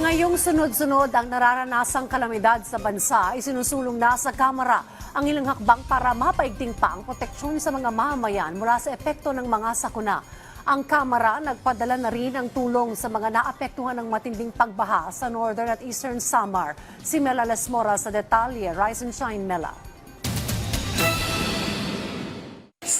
Ngayong sunod-sunod ang nararanasang kalamidad sa bansa, isinusulong na sa Kamara ang ilang hakbang para mapaigting pa ang proteksyon sa mga mamamayan mula sa epekto ng mga sakuna. Ang Kamara nagpadala na rin ng tulong sa mga naapektuhan ng matinding pagbaha sa Northern at Eastern Samar. Si Mela Lesmora sa detalye. Rise and Shine, Mela.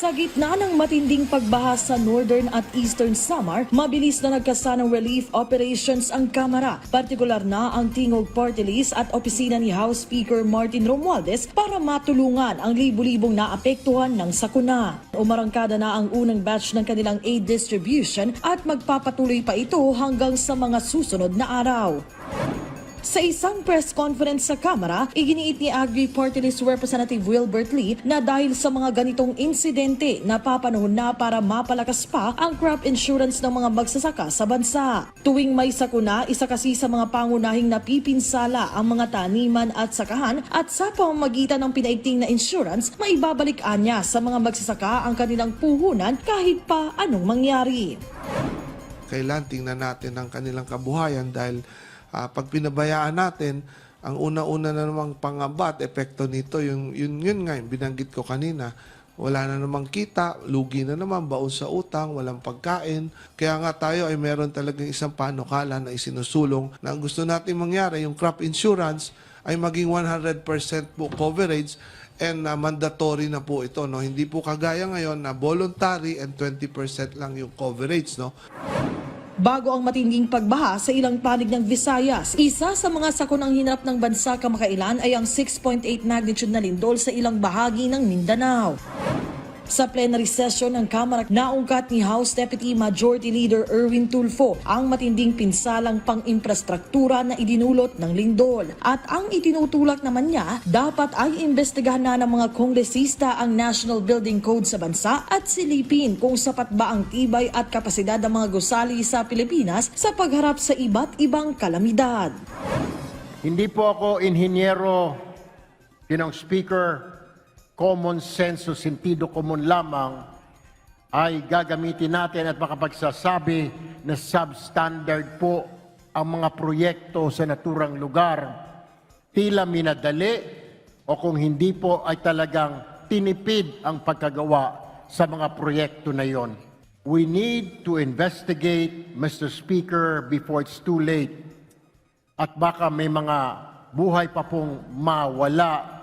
Sa gitna ng matinding pagbaha sa Northern at Eastern Samar, mabilis na nagkasa ng relief operations ang Kamara, partikular na ang Tingog Party List at opisina ni House Speaker Martin Romualdez para matulungan ang libu-libong naapektuhan ng sakuna. Umarangkada na ang unang batch ng kanilang aid distribution at magpapatuloy pa ito hanggang sa mga susunod na araw. Sa isang press conference sa Kamara, iginiit ni Agri Party List Representative Wilbert Lee na dahil sa mga ganitong insidente, napapanahon na para mapalakas pa ang crop insurance ng mga magsasaka sa bansa. Tuwing may sakuna, isa kasi sa mga pangunahing napipinsala ang mga taniman at sakahan at sa pamamagitan ng pinaigting na insurance, maibabalikan niya sa mga magsasaka ang kanilang puhunan kahit pa anong mangyari. kailan tingnan natin ang kanilang kabuhayan dahil ah, pag pinabayaan natin, ang una-una na namang pangamba at epekto nito, yung, yun, yun nga, yung binanggit ko kanina, wala na namang kita, lugi na naman, baon sa utang, walang pagkain. Kaya nga tayo ay meron talagang isang panukala na isinusulong na ang gusto natin mangyari, yung crop insurance, ay maging 100% po coverage and ah, mandatory na po ito. No? Hindi po kagaya ngayon na voluntary and 20% lang yung coverage. No? Bago ang matinding pagbaha sa ilang panig ng Visayas, isa sa mga sakunang hinarap ng bansa kamakailan ay ang 6.8 magnitude na lindol sa ilang bahagi ng Mindanao. Sa plenary session ng Kamara, naungkat ni House Deputy Majority Leader Erwin Tulfo ang matinding pinsalang pang-infrastruktura na idinulot ng lindol. At ang itinutulak naman niya, dapat ay imbestigahan na ng mga kongresista ang National Building Code sa bansa at silipin kung sapat ba ang tibay at kapasidad ng mga gusali sa Pilipinas sa pagharap sa iba't ibang kalamidad. Hindi po ako inhinyero, ginong speaker, common sense o sentido común lamang ay gagamitin natin at makapagsasabi na substandard po ang mga proyekto sa naturang lugar. Tila minadali o kung hindi po ay talagang tinipid ang pagkagawa sa mga proyekto na yon. We need to investigate, Mr. Speaker, before it's too late at baka may mga buhay pa pong mawala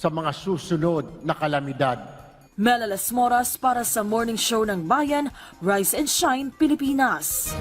sa mga susunod na kalamidad. Mela Las Moras para sa Morning Show ng Bayan, Rise and Shine, Pilipinas.